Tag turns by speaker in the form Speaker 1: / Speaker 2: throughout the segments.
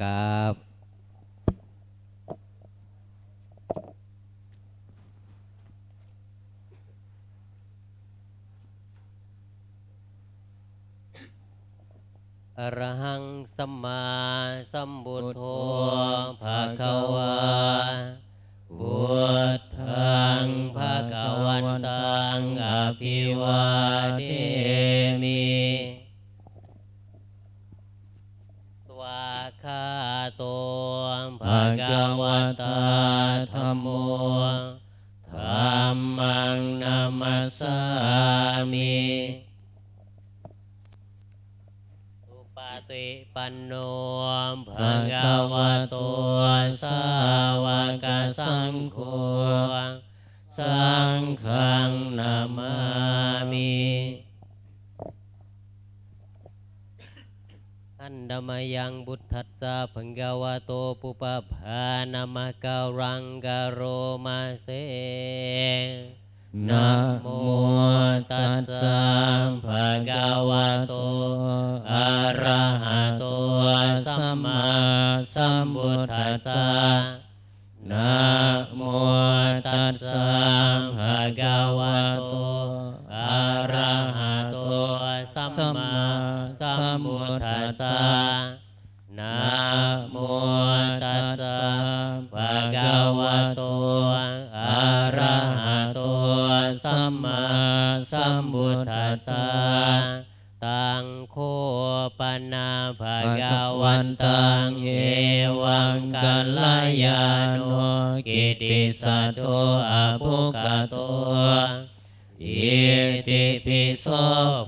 Speaker 1: กราบอรหังสัมมาสัมพุทโธภะคะวาพุ ตาธรมโมธัมมังนามัสสามิอุปติปันโนภะคะวะโตส นดมยังบุตทัสสะพังกวะโตปุปภานามะการังกโรมาเสนะโมตัสสะภะคะวะโต อะระหะโต สัมมาสัมพุทธัสสะนะโมตัสสะภะคะวะโต อะระหะโต สัมมาสัมพุทธัสสะ วังกัลยาโนกิติสัตโตอภุกโตอิติปิโส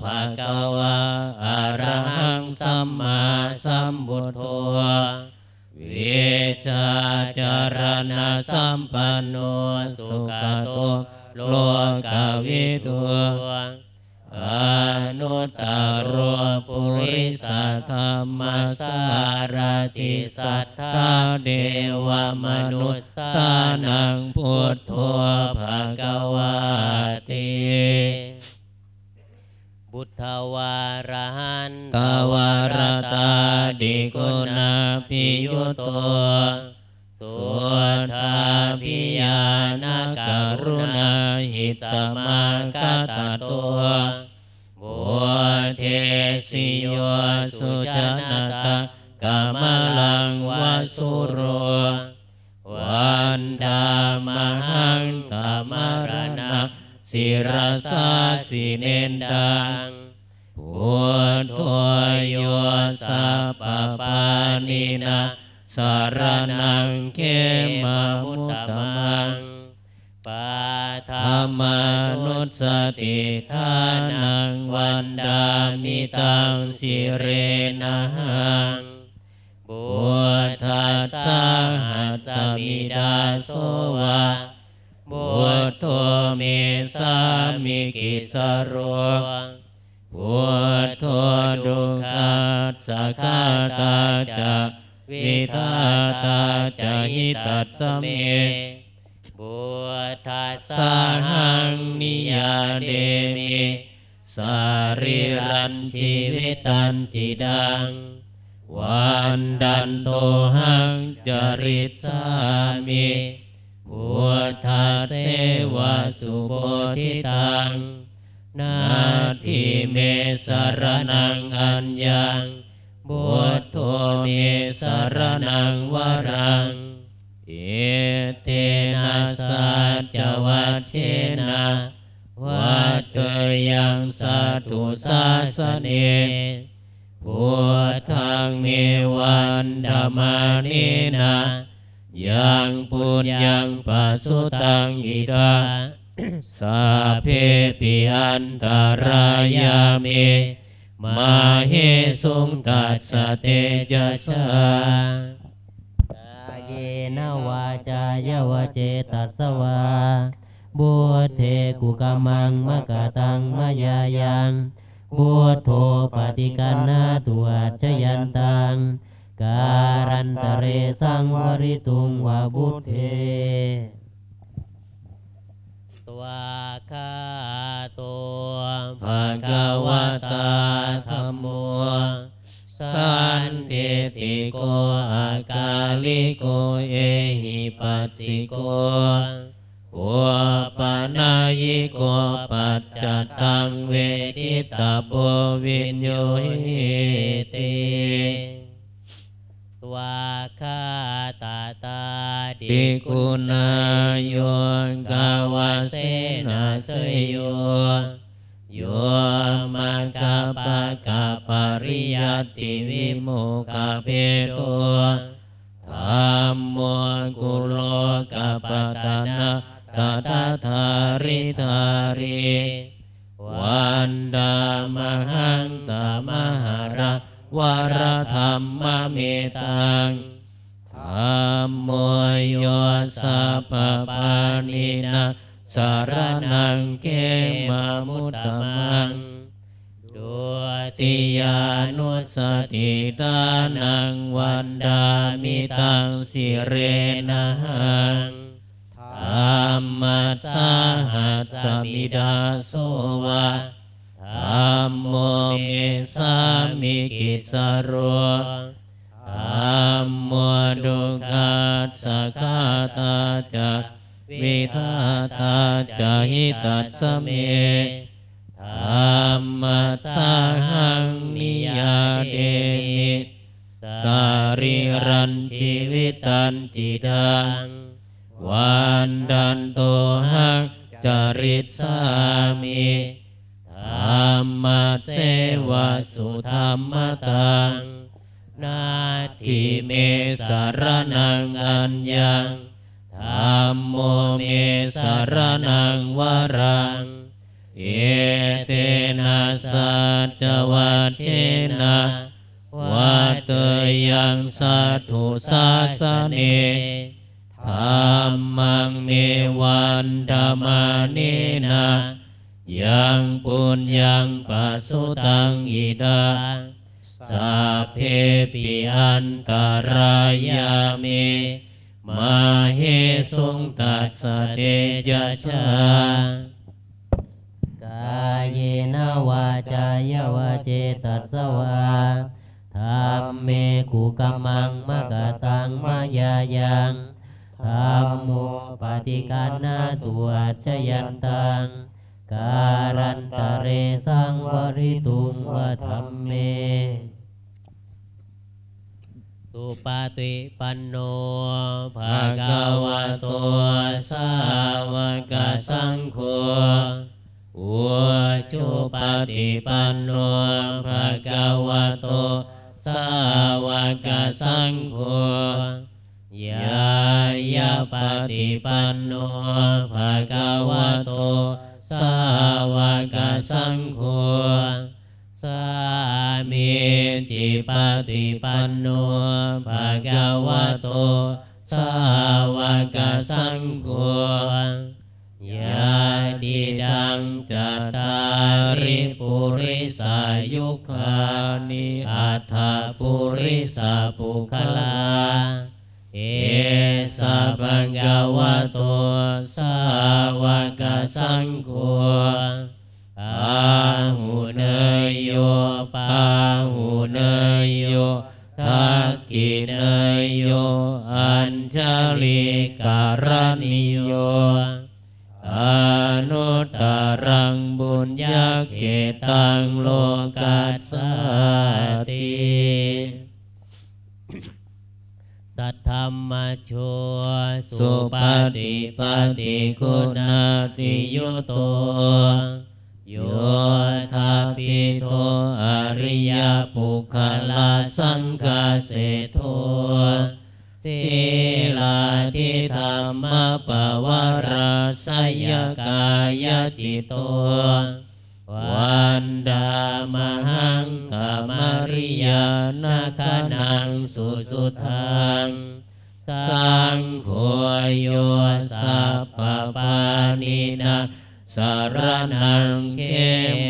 Speaker 1: ภะคะวะอะระหังสัมมาสัมพุทโธวิชาจารณะสัมปันโนสุขโตโลกวิทู อนุตตรโรปุริสธรรมสารติสัทธาเดวมนุษย์สานังพุทโธภะคะวาติบุทธวารหันตวารตาดิโกุณาพิยุโต ทาพิยานการุณาหิสมาคตตัวบุเทสิโยสุจนตากาม นุสติทานังวันดามิตังสิเรนะหังบุทัสสะหัสมิดาโสวะบุตโตเมสามิกิสโรบุตโตดุขัสสะคาตาจะวิทาตาจะหิตัสสเมบุทัสสะาเดมิสาริรันชีวิตันจิดัง วันดันโตหังจริตสามิพุทาเสวะสุโพธิตัง นาทิเมสารนังอัญญังบุตโตเมสารนังวรัง เอเตนะสัจวัชเชนะ วัตเตยังสัตุสาสเนพุทธังเมวันธรรมานินะยังปุญญังปัสสุตังอิดาสาเพปิอันตรายามิมาเฮสุงตัสสเตจะสากายนวาจายวเจตัสสวา บุตเทกุกามังมะกะตังมะยายังบุตโทปฏิกันนาตัวจยันตังการันตเรสังวริตุงวาบุตเทสวาคาโตภะคะวะ เสนาเสยโยโยมังคาปะกาปริยติวิโมกาเปโตธรรมโมกุโลกาปตานะตาตาธาริธาริวันดามหังตามหาราวรธรรมเมตังธรรมโมโยสัพปานินะ สารนังเกมามุตตมังดุติยานุสติตานังวันดามิตังสิเรนะหังธรรมสสหัสสมิดาโสวะธรรมโมเมสามิกิสโรธร วิทาตาจะหิตัสเมธรรมสหังนิยาเดมิสาริรันชีวิตันจิดังวันดันโตหักจริตสามิธรรมเสวะสุธรรมตังนาทิเมสารนังอัญญัง ธรรมโมเมสารนังวรัง เอเตนะสัจวัชเชนะวัตเตยังสัตุสาสเนธรรมังเมวันดามานินะยังปุญญังปัสสุตังอิดาสัพเพปิอันตรายามิ มาเฮสุงตัสสเดยชากายนวาจายวาเจตัสวาธรรมเมกุกัมมังมะกะตังมายายังธรรมโมปฏิกันนาตัวชยันตังการันตะเรสังวริตุงวธรรมเม สุปฏิปันโนภะคะวะโตสาวกสังโฆอุชุปฏิปันโนภะคะวะโตสาวกสังโฆยายาปฏิปันโนภะคะวะโตสาวกสังโฆ ปฏิปันโนภะคะวะโต สาวกสังโฆยาดิดังจัตตาริปุริสายุคานิอัฏฐปุริสาปุคลา เอสะปังกวะโต สาวกสังโฆ ญาเกตังโลกัสสติสัทธรรมโชสุปฏิปฏิคุณาติยุโตโยธาปิโทอริยปุคลาสังกาเสโท ศีลาทิธรรมปวารสยกายจิตโตวันดามหังกามริยานาคานังสุสุทังสังโฆโยสัพพปานินะสารนังเข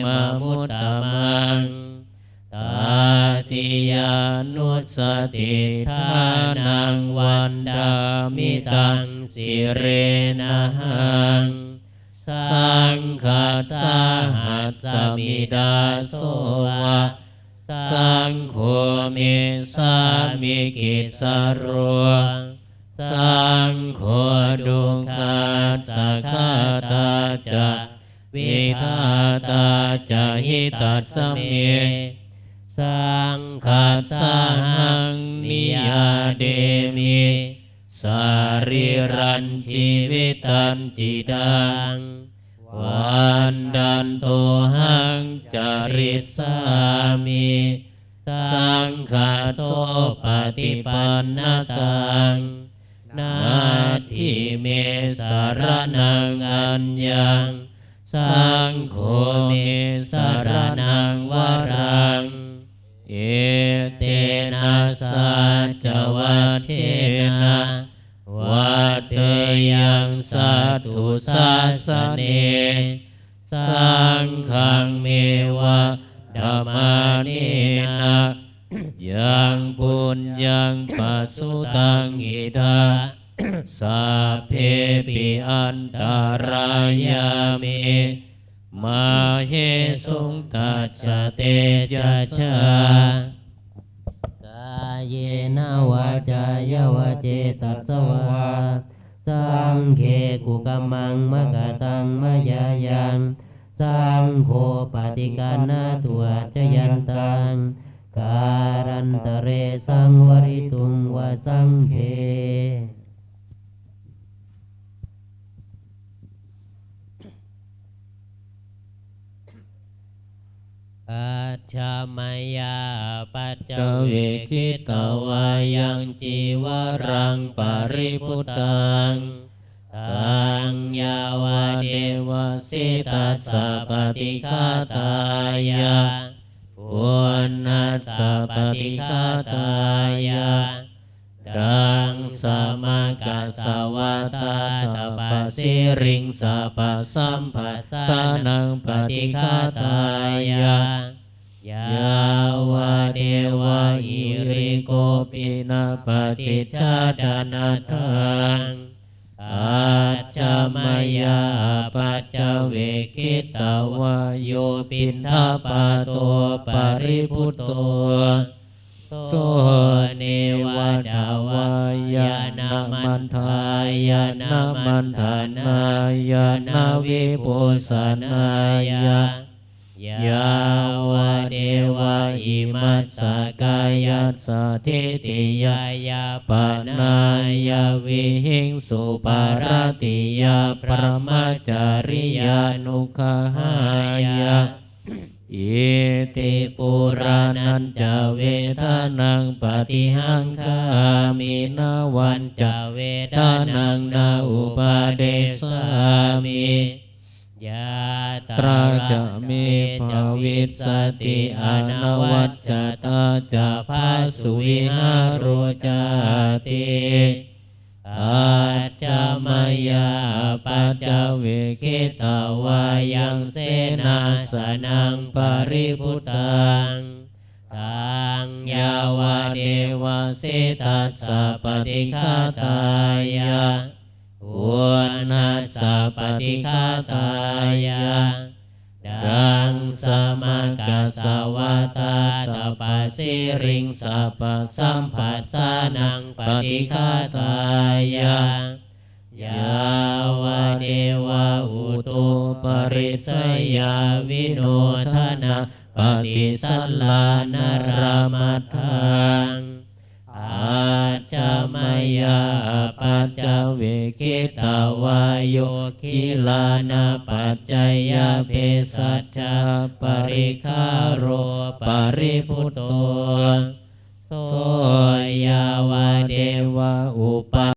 Speaker 1: มมุตตมัง ติยานุสติทานังวันดามิตังสิเรนะหังสังฆาสาหัสสมิดาโสวะสังโฆเมสามิกิสรวสังโฆดุขัสสะคาตาจะวิคาตาจะหิตัสสเม สังขัสสหังนิยาเดมิสาริรันชีวิตันจิดังวันดันโตหังจริตสามิสังฆาโสปฏิปันนตังนาทิเมสารนังอัญญังสังโฆเมสารนังวรัง เอเตนะสัจวัต ตัสสเตจัสชา
Speaker 2: กายเยนะวาจายวเจสัสวาสังเคกุกมังมะกะตังมะยายังสังโฆปฏิกันนาตัวจยันตังการันตเรสังวริตุงวสังเค
Speaker 1: ปัจจมยาปัจจเวคิตวายังจีวรังปริพุตังตังยาวาเดวสิตัสสะปฏิฆาตายะปุณนัสสะปฏิฆาตายะดังสมกัสสวาตาตปะสิริงสัพสัมผัสสนังปฏิฆาตายะ ยาวาเดวะอิริโกปินาปฏิชาดานาทังอาจามายาปัจจเวคิตาวาโยปินทาปาโตปริพุตโตโสเนวดาวายานามันทายานามันทานายานาวิปุสนายายาว สสะทิติยายาปนายาวิหิงสุปารติยาปรมาจาริยานุขหายาอิติปุรานันจะเวทานังปฏิหังคามินาวันจะเวทานังนาอุปาเดสามิ ยาตราจะมีภาวิสติอนวัจจตาจะภาสุวิหารโรจติอาจจมายาปัจจเวคิตาวายังเสนาสนังปริพุตังตังยาวเดวาสิตัสสะปฏิฆาตายา วุณนัสสะปฏิฆาตายาดังสมกัสสวาตาตปัสิริงสัพพสัมปัสสานังปฏิฆาตายายาวะเดวะอุตุปริสย